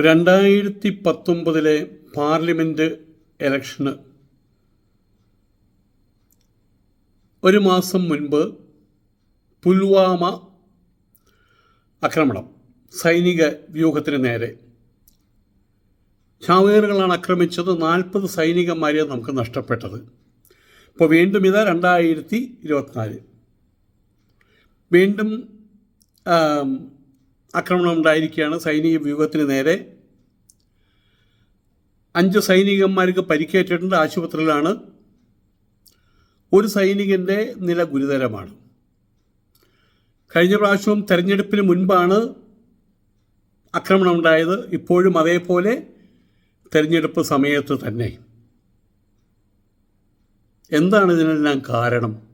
രണ്ടായിരത്തി പത്തൊമ്പതിലെ പാർലമെന്റ് ഇലക്ഷന്. ഒരു മാസം മുൻപ് പുൽവാമ ആക്രമണം സൈനിക വ്യൂഹത്തിന് നേരെ. ചാവേറുകളാണ് ആക്രമിച്ചത് നാൽപ്പത് സൈനികന്മാരെ നമുക്ക് നഷ്ടപ്പെട്ടത്. ഇപ്പോൾ വീണ്ടും ഇതാ രണ്ടായിരത്തി ഇരുപത്തിനാല് വീണ്ടും ആക്രമണം ഉണ്ടായിരിക്കുകയാണ്. സൈനിക വ്യൂഹത്തിന് നേരെ അഞ്ച് സൈനികന്മാർക്ക് പരിക്കേറ്റിട്ടുണ്ട്. ആശുപത്രിയിലാണ്. ഒരു സൈനികന്റെ നില ഗുരുതരമാണ്. കഴിഞ്ഞ പ്രാവശ്യവും തെരഞ്ഞെടുപ്പിന് മുൻപാണ് ആക്രമണം ഉണ്ടായത് ഇപ്പോഴും അതേപോലെ തെരഞ്ഞെടുപ്പ് സമയത്ത് തന്നെ. എന്താണ് ഇതിനെല്ലാം കാരണം?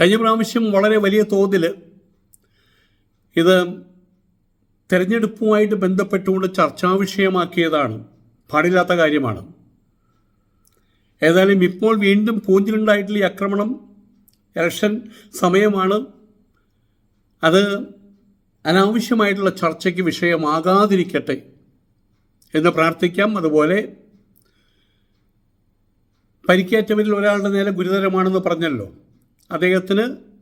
കഴിഞ്ഞ പ്രാവശ്യം വളരെ വലിയ തോതിൽ ഇത് തെരഞ്ഞെടുപ്പുമായിട്ട് ബന്ധപ്പെട്ടുകൊണ്ട് ചർച്ചാ വിഷയമാക്കിയതാണ്. പാടില്ലാത്ത കാര്യമാണ്. ഏതായാലും ഇപ്പോൾ വീണ്ടും പൂഞ്ചിലുണ്ടായിട്ടുള്ള ഈ ആക്രമണം ഇലക്ഷൻ സമയമാണ്. അത് അനാവശ്യമായിട്ടുള്ള ചർച്ചയ്ക്ക് വിഷയമാകാതിരിക്കട്ടെ എന്ന് പ്രാർത്ഥിക്കാം. അതുപോലെ പരിക്കേറ്റവരിൽ ഒരാളുടെ നേരെ ഗുരുതരമാണെന്ന് പറഞ്ഞല്ലോ. അദ്ദേഹത്തിന്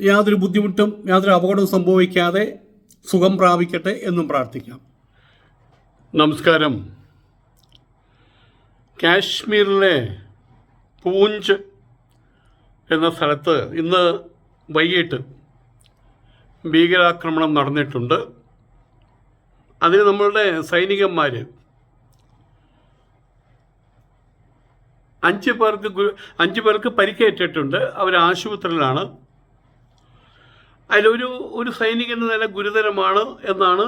യാതൊരു ബുദ്ധിമുട്ടും യാതൊരു അപകടവും സംഭവിക്കാതെ സുഖം പ്രാപിക്കട്ടെ എന്നും പ്രാർത്ഥിക്കാം. നമസ്കാരം. കാശ്മീരിലെ പൂഞ്ച് എന്ന സ്ഥലത്ത് ഇന്ന് വൈകിട്ട് ഭീകരാക്രമണം നടന്നിട്ടുണ്ട്. അതിന് നമ്മളുടെ സൈനികന്മാർ അഞ്ച് പേർക്ക് അഞ്ച് പേർക്ക് പരിക്കേറ്റിട്ടുണ്ട്. അവർ ആശുപത്രിയിലാണ്. അതിലൊരു ഒരു സൈനികന്റെ നില ഗുരുതരമാണ് എന്നാണ്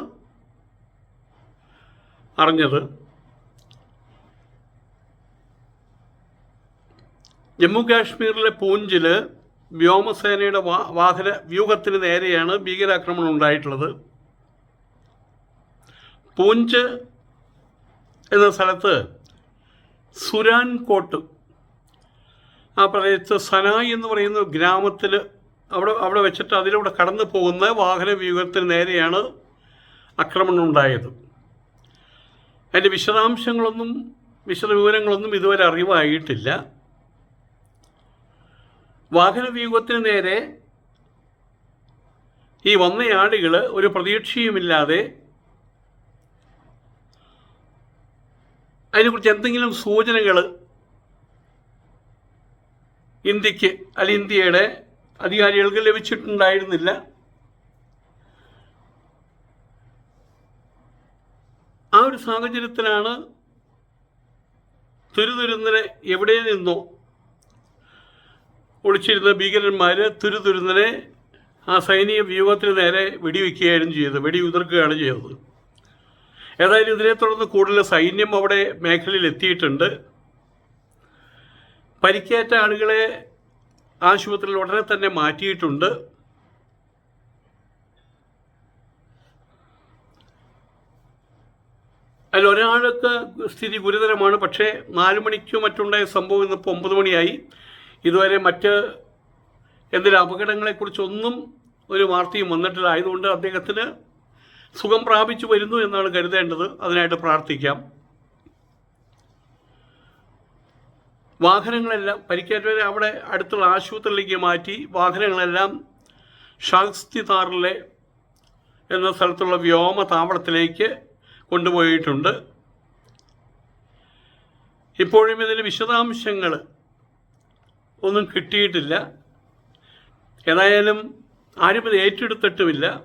അറിഞ്ഞത്. ജമ്മു കാശ്മീരിലെ പൂഞ്ചിൽ വ്യോമസേനയുടെ വാഹന വ്യൂഹത്തിന് നേരെയാണ് ഭീകരാക്രമണം ഉണ്ടായിട്ടുള്ളത്. പൂഞ്ച് എന്ന സ്ഥലത്ത് സുരാൻ കോട്ട് ആ പ്രദേശത്ത് സനായി എന്ന് പറയുന്ന ഗ്രാമത്തിൽ അവിടെ അവിടെ വെച്ചിട്ട് അതിലൂടെ കടന്നു പോകുന്ന വാഹന വ്യൂഹത്തിന് നേരെയാണ് ആക്രമണം ഉണ്ടായത്. അതിന്റെ വിശദാംശങ്ങളൊന്നും വിശദവിവരങ്ങളൊന്നും ഇതുവരെ അറിവായിട്ടില്ല. വാഹന വ്യൂഹത്തിന് നേരെ ഈ വന്നയാളുകൾ ഒരു പ്രതീക്ഷയുമില്ലാതെ അതിനെക്കുറിച്ച് എന്തെങ്കിലും സൂചനകൾ ഇന്ത്യയ്ക്ക് അല്ല ഇന്ത്യയുടെ അധികാരികൾക്ക് ലഭിച്ചിട്ടുണ്ടായിരുന്നില്ല. ആ ഒരു സാഹചര്യത്തിലാണ് തുരുതുരുന്നനെ എവിടെ നിന്നോ ഒളിച്ചിരുന്ന ഭീകരന്മാർ തുരുതുരുന്നനെ ആ സൈനിക വ്യൂഹത്തിന് നേരെ വെടിവെക്കുകയായിരുന്നു ചെയ്തത് വെടിയുതിർക്കുകയാണ് ചെയ്തത്. ഏതായാലും ഇതിനെ തുടർന്ന് കൂടുതൽ സൈന്യം അവിടെ മേഖലയിൽ എത്തിയിട്ടുണ്ട്. പരിക്കേറ്റ ആളുകളെ ആശുപത്രിയിൽ ഉടനെ തന്നെ മാറ്റിയിട്ടുണ്ട്. അതിൽ ഒരാൾക്ക് സ്ഥിതി ഗുരുതരമാണ്. പക്ഷേ നാല് മണിക്ക് മറ്റുണ്ടായ സംഭവം ഇന്നിപ്പോൾ ഒമ്പത് മണിയായി. ഇതുവരെ മറ്റ് എന്തെങ്കിലും അപകടങ്ങളെക്കുറിച്ചൊന്നും ഒരു വാർത്തയും വന്നിട്ടില്ല. ആയതുകൊണ്ട് അദ്ദേഹത്തിന് സുഖം പ്രാപിച്ചു വരുന്നു എന്നാണ് കരുതേണ്ടത്. അതിനായിട്ട് പ്രാർത്ഥിക്കാം. വാഹനങ്ങളെല്ലാം പരിക്കേറ്റവരെ അവിടെ അടുത്തുള്ള ആശുപത്രിയിലേക്ക് മാറ്റി വാഹനങ്ങളെല്ലാം ഷാക്സ്തി താറിലെ എന്ന സ്ഥലത്തുള്ള വ്യോമ താവളത്തിലേക്ക് കൊണ്ടുപോയിട്ടുണ്ട്. ഇപ്പോഴും ഇതിന്റെ വിശദാംശങ്ങൾ ഒന്നും കിട്ടിയിട്ടില്ല. ഏതായാലും ആരും ഇത് ഏറ്റെടുത്തിട്ടുമില്ല.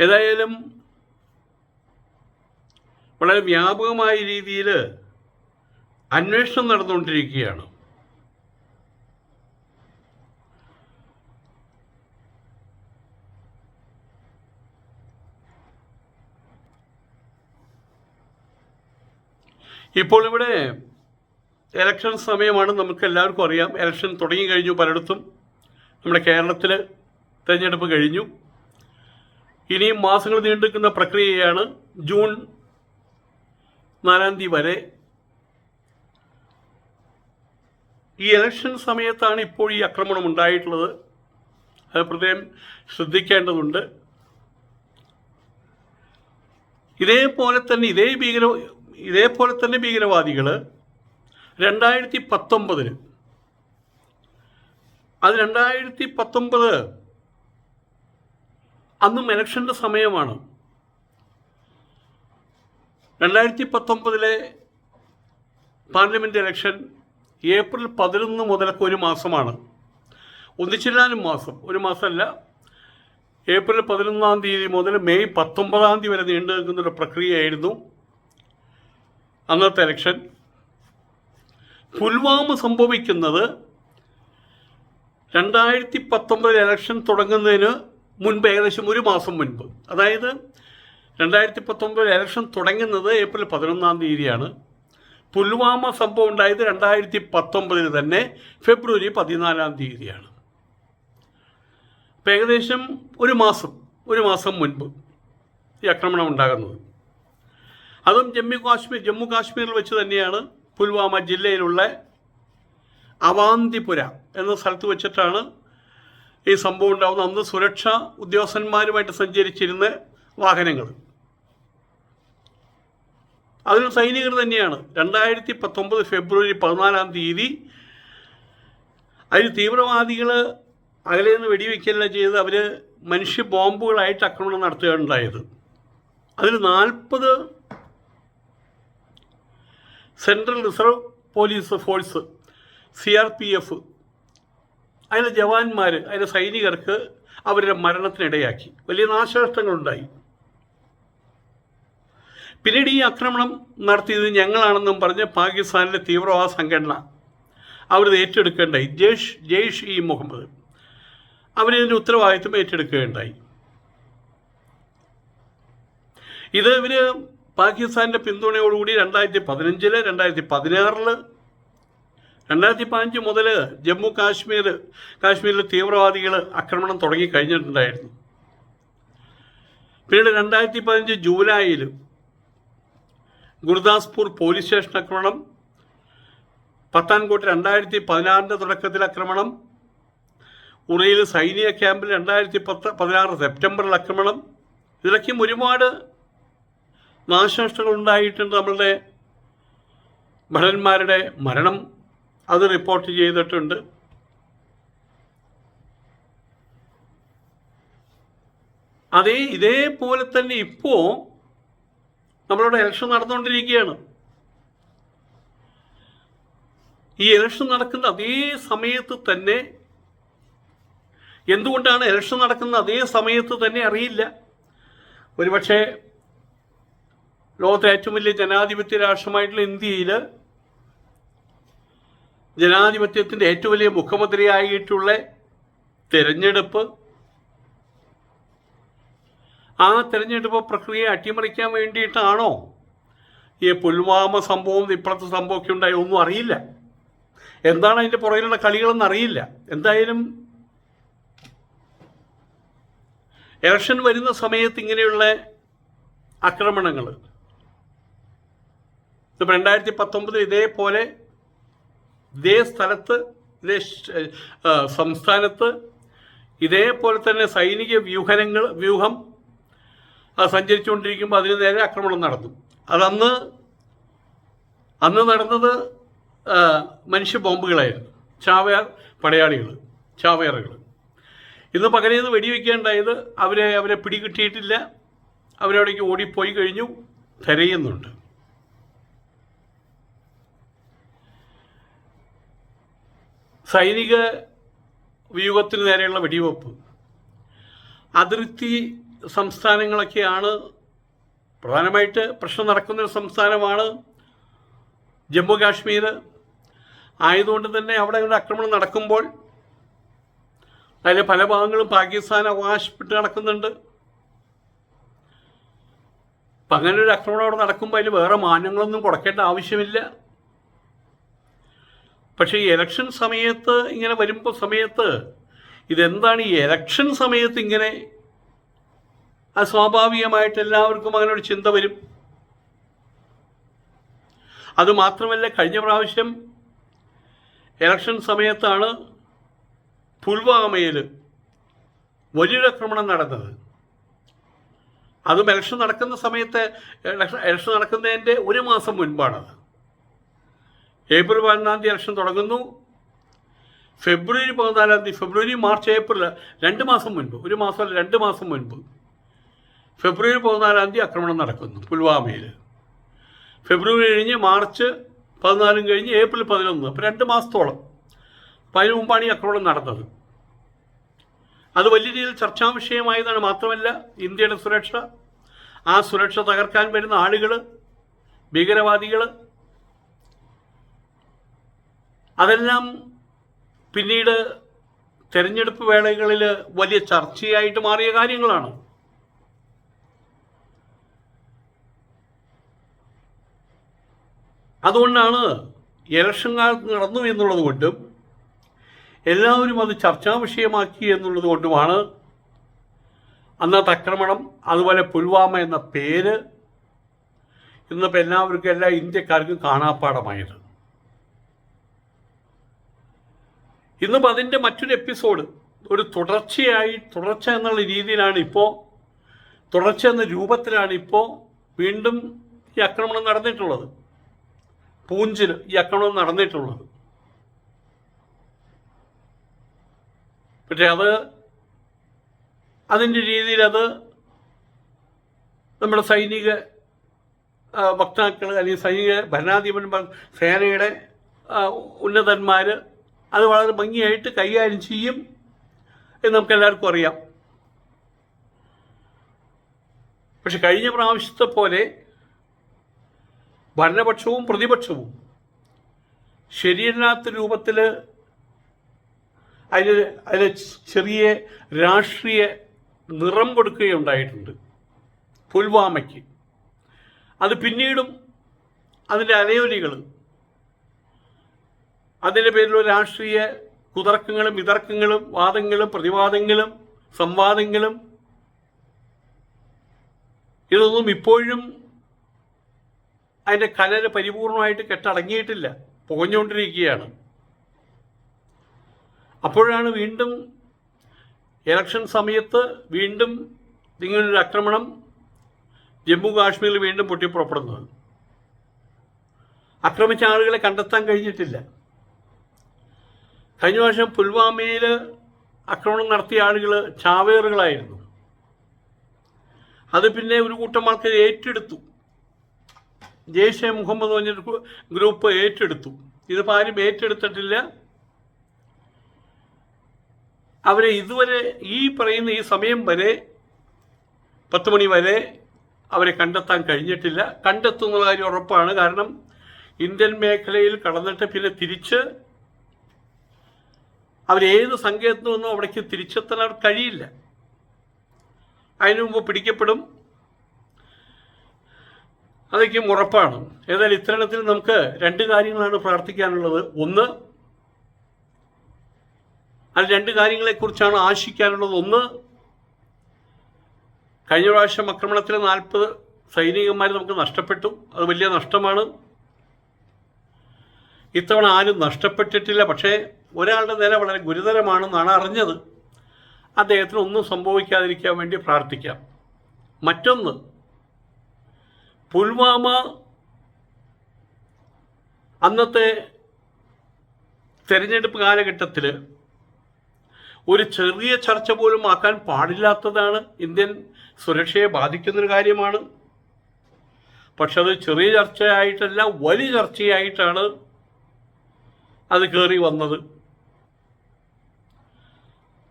ഏതായാലും വളരെ വ്യാപകമായ രീതിയിൽ അന്വേഷണം നടന്നുകൊണ്ടിരിക്കുകയാണ്. ഇപ്പോൾ ഇവിടെ ഇലക്ഷൻ സമയമാണ് നമുക്ക് എല്ലാവർക്കും അറിയാം. ഇലക്ഷൻ തുടങ്ങി കഴിഞ്ഞു പലയിടത്തും. നമ്മുടെ കേരളത്തിൽ തിരഞ്ഞെടുപ്പ് കഴിഞ്ഞു. ഇനിയും മാസങ്ങൾ നീണ്ടുനിൽക്കുന്ന പ്രക്രിയയാണ് ജൂൺ നാലാം തീയതി വരെ ഈ ഇലക്ഷൻ സമയത്താണ് ഇപ്പോൾ ഈ ആക്രമണം ഉണ്ടായിട്ടുള്ളത്. അത് പ്രത്യേകം ശ്രദ്ധിക്കേണ്ടതുണ്ട്. ഇതേപോലെ തന്നെ ഇതേ ഭീകര ഇതേപോലെ തന്നെ ഭീകരവാദികൾ രണ്ടായിരത്തി പത്തൊമ്പതിന് അത് രണ്ടായിരത്തി പത്തൊമ്പത് അന്നും ഇലക്ഷന്റെ സമയമാണ്. രണ്ടായിരത്തി പത്തൊമ്പതിലെ പാർലമെന്റ് ഇലക്ഷൻ ഏപ്രിൽ പതിനൊന്ന് മുതലൊക്കെ ഒരു മാസമാണ്. ഒന്നിച്ചില്ലാനും മാസം. ഒരു മാസമല്ല. ഏപ്രിൽ പതിനൊന്നാം തീയതി മുതൽ മെയ് പത്തൊമ്പതാം തീയതി വരെ നീണ്ടു നിൽക്കുന്നൊരു പ്രക്രിയയായിരുന്നു അന്നത്തെ ഇലക്ഷൻ പുൽവാമ സംഭവിക്കുന്നത് രണ്ടായിരത്തി പത്തൊമ്പതിൽ ഇലക്ഷൻ തുടങ്ങുന്നതിന് മുൻപ് ഏകദേശം ഒരു മാസം മുൻപ്. അതായത് രണ്ടായിരത്തി പത്തൊമ്പതിൽ ഇലക്ഷൻ തുടങ്ങുന്നത് ഏപ്രിൽ പതിനൊന്നാം തീയതിയാണ്. പുൽവാമ സംഭവം ഉണ്ടായത് രണ്ടായിരത്തി പത്തൊമ്പതിൽ തന്നെ ഫെബ്രുവരി പതിനാലാം തീയതിയാണ്. അപ്പം ഏകദേശം ഒരു മാസം ഒരു മാസം മുൻപ് ഈ ആക്രമണം ഉണ്ടാകുന്നത്. അതും ജമ്മു കാശ്മീർ ജമ്മു കാശ്മീരിൽ വെച്ച് തന്നെയാണ് പുൽവാമ ജില്ലയിലുള്ള അവാന്തിപുര എന്ന സ്ഥലത്ത് വെച്ചിട്ടാണ് ഈ സംഭവം ഉണ്ടാകുന്നത് അന്ന് സുരക്ഷാ ഉദ്യോഗസ്ഥന്മാരുമായിട്ട് സഞ്ചരിച്ചിരുന്ന വാഹനങ്ങൾ. അതിൽ സൈനികർ തന്നെയാണ്. രണ്ടായിരത്തി പത്തൊമ്പത് ഫെബ്രുവരി പതിനാലാം തീയതി അതിൽ തീവ്രവാദികൾ അകലെ നിന്ന് വെടിവെക്കുകയല്ല ചെയ്ത് അവർ മനുഷ്യ ബോംബുകളായിട്ട് ആക്രമണം നടത്തുകയുണ്ടായത് അതിൽ നാൽപ്പത് central reserve police force C R P F അതിലെ ജവാന്മാർ അതിലെ സൈനികർക്ക് അവരുടെ മരണത്തിനിടയാക്കി. വലിയ നാശനഷ്ടങ്ങളുണ്ടായി. പിന്നീട് ഈ ആക്രമണം നടത്തിയത് ഞങ്ങളാണെന്നും പറഞ്ഞ് പാകിസ്ഥാനിലെ തീവ്രവാദ സംഘടന അവരത് ഏറ്റെടുക്കേണ്ടായി ജയ്ഷ് ജെയ്ഷ് ഇ മുഹമ്മദ്. അവരിതിന്റെ ഉത്തരവാദിത്വം ഏറ്റെടുക്കുകയുണ്ടായി. ഇത് ഇവർ പാകിസ്ഥാന്റെ പിന്തുണയോടുകൂടി രണ്ടായിരത്തി പതിനഞ്ചിൽ രണ്ടായിരത്തി പതിനാറിൽ രണ്ടായിരത്തി പതിനഞ്ച് മുതൽ ജമ്മു കാശ്മീർ കാശ്മീരിൽ തീവ്രവാദികൾ ആക്രമണം തുടങ്ങി കഴിഞ്ഞിട്ടുണ്ടായിരുന്നു. പിന്നീട് രണ്ടായിരത്തി പതിനഞ്ച് ജൂലൈയിൽ ഗുരുദാസ്പൂർ പോലീസ് സ്റ്റേഷൻ ആക്രമണം. പത്താൻകോട്ട് രണ്ടായിരത്തി പതിനാറിന്റെ തുടക്കത്തിൽ ആക്രമണം. ഉറയിൽ സൈനിക ക്യാമ്പിൽ രണ്ടായിരത്തി പത്ത് പതിനാറ് സെപ്റ്റംബറിൽ ആക്രമണം. ഇതിലൊക്കെയും ഒരുപാട് നാശനഷ്ടങ്ങൾ ഉണ്ടായിട്ടുണ്ട് നമ്മളുടെ ഭടന്മാരുടെ മരണം. അത് റിപ്പോർട്ട് ചെയ്തിട്ടുണ്ട്. അതേ ഇതേപോലെ തന്നെ ഇപ്പോൾ നമ്മളിവിടെ ഇലക്ഷൻ നടന്നുകൊണ്ടിരിക്കുകയാണ്. ഈ ഇലക്ഷൻ നടക്കുന്ന അതേ സമയത്ത് തന്നെ എന്തുകൊണ്ടാണ് ഇലക്ഷൻ നടക്കുന്ന അതേ സമയത്ത് തന്നെ അറിയില്ല. ഒരുപക്ഷെ ലോകത്തെ ഏറ്റവും വലിയ ജനാധിപത്യ രാഷ്ട്രമായിട്ടുള്ള ഇന്ത്യയിൽ ജനാധിപത്യത്തിന്റെ ഏറ്റവും വലിയ മുഖ്യമന്ത്രിയായിട്ടുള്ള തിരഞ്ഞെടുപ്പ് ആ തിരഞ്ഞെടുപ്പ് പ്രക്രിയയെ അട്ടിമറിക്കാൻ വേണ്ടിയിട്ടാണോ? ഈ പുൽവാമ സംഭവം ഇപ്പോഴത്തെ സംഭവമൊക്കെ ഉണ്ടായി ഒന്നും അറിയില്ല. എന്താണ് അതിന്റെ പുറകിലുള്ള കളികളെന്ന് അറിയില്ല. എന്തായാലും ഇലക്ഷൻ വരുന്ന സമയത്ത് ഇങ്ങനെയുള്ള ആക്രമണങ്ങൾ ഇപ്പം രണ്ടായിരത്തി പത്തൊമ്പതിൽ ഇതേപോലെ ഇതേ സ്ഥലത്ത് ഇതേ സംസ്ഥാനത്ത് ഇതേപോലെ തന്നെ സൈനിക വ്യൂഹനങ്ങൾ വ്യൂഹം ആ, സഞ്ചരിച്ചുകൊണ്ടിരിക്കുമ്പോൾ അതിന് നേരെ ആക്രമണം നടന്നു അതന്ന് അന്ന് നടന്നത് മനുഷ്യ ബോംബുകളായിരുന്നു. ചാവയാർ പടയാളികൾ ചാവയാറുകൾ ഇന്ന് പകലേന്ന് വെടിവെക്കേണ്ടായത് അവരെ അവരെ പിടികിട്ടിയിട്ടില്ല. അവരവിടേക്ക് ഓടിപ്പോയി കഴിഞ്ഞു തിരയുന്നുണ്ട്. സൈനിക വ്യൂഹത്തിന് നേരെയുള്ള വെടിവെപ്പ്. അതിർത്തി സംസ്ഥാനങ്ങളൊക്കെയാണ്. പ്രധാനമായിട്ട് പ്രശ്നം നടക്കുന്ന ഒരു സംസ്ഥാനമാണ് ജമ്മു കാശ്മീർ. ആയതുകൊണ്ട് തന്നെ അവിടെ ഒരു ആക്രമണം നടക്കുമ്പോൾ അതിലെ പല ഭാഗങ്ങളും പാകിസ്ഥാൻ അവകാശപ്പെട്ട് നടക്കുന്നുണ്ട്. അപ്പം അങ്ങനെ ഒരു ആക്രമണം അവിടെ നടക്കുമ്പോൾ അതിൽ വേറെ മാനങ്ങളൊന്നും കൊടുക്കേണ്ട ആവശ്യമില്ല. പക്ഷേ ഈ ഇലക്ഷൻ സമയത്ത് ഇങ്ങനെ വരുമ്പോൾ സമയത്ത് ഇതെന്താണ് ഈ ഇലക്ഷൻ സമയത്ത് ഇങ്ങനെ അസ്വാഭാവികമായിട്ട് എല്ലാവർക്കും അങ്ങനെ ഒരു ചിന്ത വരും. അതുമാത്രമല്ല കഴിഞ്ഞ പ്രാവശ്യം ഇലക്ഷൻ സമയത്താണ് പുൽവാമയിൽ വലിയൊരു ആക്രമണം നടന്നത്. അതും ഇലക്ഷൻ നടക്കുന്ന സമയത്ത് ഇലക്ഷൻ നടക്കുന്നതിന്റെ ഒരു മാസം മുൻപാണത്. ഏപ്രിൽ പതിനൊന്നാം തീയതി ഇലക്ഷൻ തുടങ്ങുന്നു. ഫെബ്രുവരി പതിനാലാം തീയതി ഫെബ്രുവരി മാർച്ച് ഏപ്രിൽ രണ്ട് മാസം മുൻപ് ഒരു മാസം രണ്ട് മാസം മുൻപ് ഫെബ്രുവരി പതിനാലാം തീയതി ആക്രമണം നടക്കുന്നു പുൽവാമയിൽ. ഫെബ്രുവരി കഴിഞ്ഞ് മാർച്ച് പതിനാലും കഴിഞ്ഞ് ഏപ്രിൽ പതിനൊന്ന് അപ്പോൾ രണ്ട് മാസത്തോളം. അപ്പം അതിന് മുമ്പാണ് ഈ ആക്രമണം നടന്നത്. അത് വലിയ രീതിയിൽ ചർച്ചാ വിഷയമായതാണ്. മാത്രമല്ല ഇന്ത്യയുടെ സുരക്ഷ ആ സുരക്ഷ തകർക്കാൻ വരുന്ന ആളുകൾ ഭീകരവാദികൾ അതെല്ലാം പിന്നീട് തെരഞ്ഞെടുപ്പ് വേളകളിൽ വലിയ ചർച്ചയായിട്ട് മാറിയ കാര്യങ്ങളാണ്. അതുകൊണ്ടാണ് ഇലക്ഷൻ കാലത്ത് നടന്നു എന്നുള്ളത് കൊണ്ടും എല്ലാവരും അത് ചർച്ചാ വിഷയമാക്കി എന്നുള്ളത് കൊണ്ടുമാണ് അന്നത്തെ ആക്രമണം അതുപോലെ പുൽവാമ എന്ന പേര് ഇന്നിപ്പോൾ എല്ലാവർക്കും എല്ലാ ഇന്ത്യക്കാർക്കും കാണാപ്പാടമായത് ഇന്നിപ്പോൾ അതിന്റെ മറ്റൊരു എപ്പിസോഡ് ഒരു തുടർച്ചയായി തുടർച്ച എന്നുള്ള രീതിയിലാണ് ഇപ്പോൾ തുടർച്ച എന്ന രൂപത്തിലാണ് ഇപ്പോൾ വീണ്ടും ഈ ആക്രമണം നടന്നിട്ടുള്ളത്. പൂഞ്ചിൽ ഈ ആക്രമണം നടന്നിട്ടുള്ളത് പക്ഷെ അത് അതിന്റെ രീതിയിൽ അത് നമ്മുടെ സൈനിക വക്താക്കൾ അല്ലെങ്കിൽ സൈനിക ഭരണാധിപന്മാർ സേനയുടെ ഉന്നതന്മാർ അത് വളരെ ഭംഗിയായിട്ട് കൈകാര്യം ചെയ്യും എന്ന് നമുക്ക് എല്ലാവർക്കും അറിയാം. പക്ഷെ കഴിഞ്ഞ പ്രാവശ്യത്തെ പോലെ ഭരണപക്ഷവും പ്രതിപക്ഷവും ശരിയല്ലാത്ത രൂപത്തിൽ അതിന് അതിന് ചെറിയ രാഷ്ട്രീയ നിറം കൊടുക്കുകയുണ്ടായിട്ടുണ്ട് പുൽവാമയ്ക്ക്. അത് പിന്നീടും അതിന്റെ അലയോലികൾ അതിന്റെ പേരിലുള്ള രാഷ്ട്രീയ കുതർക്കങ്ങളും വിതർക്കങ്ങളും വാദങ്ങളും പ്രതിവാദങ്ങളും സംവാദങ്ങളും ഇതൊന്നും ഇപ്പോഴും അതിന്റെ കലര് പരിപൂർണമായിട്ട് കെട്ടടങ്ങിയിട്ടില്ല. പുകഞ്ഞുകൊണ്ടിരിക്കുകയാണ്. അപ്പോഴാണ് വീണ്ടും ഇലക്ഷൻ സമയത്ത് വീണ്ടും ഇങ്ങനൊരു ആക്രമണം ജമ്മു കാശ്മീരിൽ വീണ്ടും പൊട്ടിപ്പുറപ്പെടുന്നത്. ആക്രമിച്ച ആളുകളെ കണ്ടെത്താൻ കഴിഞ്ഞിട്ടില്ല. കഴിഞ്ഞ വർഷം പുൽവാമയിൽ ആക്രമണം നടത്തിയ ആളുകൾ ചാവേറുകളായിരുന്നു. അത് പിന്നെ ഒരു കൂട്ടം ആൾക്കാർ ഏറ്റെടുത്തു. ജെയ്ഷെ മുഹമ്മദ് പറഞ്ഞൊരു ഗ്രൂപ്പ് ഏറ്റെടുത്തു. ഇതിപ്പോൾ ആരും ഏറ്റെടുത്തിട്ടില്ല. അവരെ ഇതുവരെ ഈ പറയുന്ന ഈ സമയം വരെ പത്ത് മണി വരെ അവരെ കണ്ടെത്താൻ കഴിഞ്ഞിട്ടില്ല. കണ്ടെത്തുന്ന കാര്യം ഉറപ്പാണ്. കാരണം ഇന്ത്യൻ മേഖലയിൽ കടന്നിട്ട് പിന്നെ തിരിച്ച് അവരേത് സങ്കേതത്തിൽ നിന്നും അവിടേക്ക് തിരിച്ചെത്താൻ അവർക്ക് കഴിയില്ല. അതിനു മുമ്പ് പിടിക്കപ്പെടും. അതൊക്കെയും ഉറപ്പാണ്. ഏതായാലും ഇത്തരണത്തിൽ നമുക്ക് രണ്ട് കാര്യങ്ങളാണ് പ്രാർത്ഥിക്കാനുള്ളത്. ഒന്ന് അത് രണ്ട് കാര്യങ്ങളെക്കുറിച്ചാണ് ആശിക്കാനുള്ളത്. ഒന്ന് കഴിഞ്ഞ പ്രാവശ്യം ആക്രമണത്തിൽ നാൽപ്പത് സൈനികന്മാർ നമുക്ക് നഷ്ടപ്പെട്ടു. അത് വലിയ നഷ്ടമാണ്. ഇത്തവണ ആരും നഷ്ടപ്പെട്ടിട്ടില്ല. പക്ഷേ ഒരാളുടെ നില വളരെ ഗുരുതരമാണെന്നാണ് അറിഞ്ഞത്. അദ്ദേഹത്തിന് ഒന്നും സംഭവിക്കാതിരിക്കാൻ വേണ്ടി പ്രാർത്ഥിക്കാം. മറ്റൊന്ന് പുൽവാമ അന്നത്തെ തെരഞ്ഞെടുപ്പ് കാലഘട്ടത്തിൽ ഒരു ചെറിയ ചർച്ച പോലും ആക്കാൻ പാടില്ലാത്തതാണ് ഇന്ത്യൻ സുരക്ഷയെ ബാധിക്കുന്നൊരു കാര്യമാണ്. പക്ഷെ അത് ചെറിയ ചർച്ചയായിട്ടല്ല വലിയ ചർച്ചയായിട്ടാണ് അത് കയറി വന്നത്.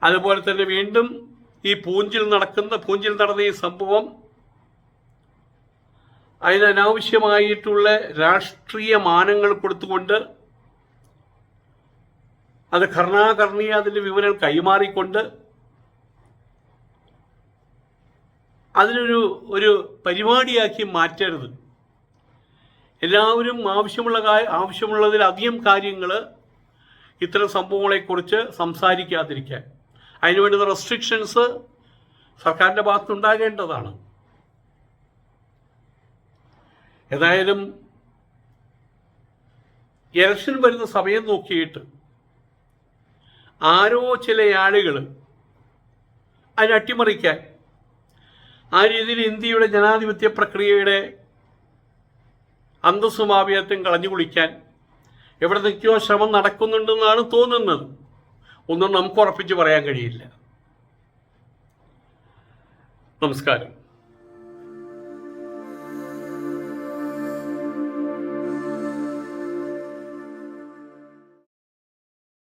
അതുപോലെ തന്നെ വീണ്ടും ഈ പൂഞ്ചിൽ നടക്കുന്ന പൂഞ്ചിൽ നടന്ന ഈ സംഭവം അതിന് അനാവശ്യമായിട്ടുള്ള രാഷ്ട്രീയ മാനങ്ങൾ കൊടുത്തുകൊണ്ട് അത് കർണാകർണീയ അതിന്റെ വിവരം കൈമാറിക്കൊണ്ട് അതിനൊരു ഒരു പരിപാടിയാക്കി മാറ്റരുത്. എല്ലാവരും ആവശ്യമുള്ള ആവശ്യമുള്ളതിൽ ആവശ്യമുള്ളതിലധികം കാര്യങ്ങൾ ഇത്തരം സംഭവങ്ങളെക്കുറിച്ച് സംസാരിക്കാതിരിക്കാൻ. അതിന് വേണ്ടുന്ന റെസ്ട്രിക്ഷൻസ് സർക്കാരിന്റെ ഭാഗത്തുണ്ടാകേണ്ടതാണ് ഏതായാലും ഇലക്ഷൻ വരുന്ന സമയം നോക്കിയിട്ട് ആരോ ചില ആളുകൾ അതിനെ അട്ടിമറിക്കാൻ ആ രീതിയിൽ ഇന്ത്യയുടെ ജനാധിപത്യ പ്രക്രിയയുടെ അന്തസ്സുമാവിയത്വം കളഞ്ഞു കുളിക്കാൻ എവിടെ നിൽക്കുകയോ ശ്രമം നടക്കുന്നുണ്ടെന്നാണ് തോന്നുന്നത്. ഒന്നും നമുക്ക് ഉറപ്പിച്ച് പറയാൻ കഴിയില്ല. നമസ്കാരം.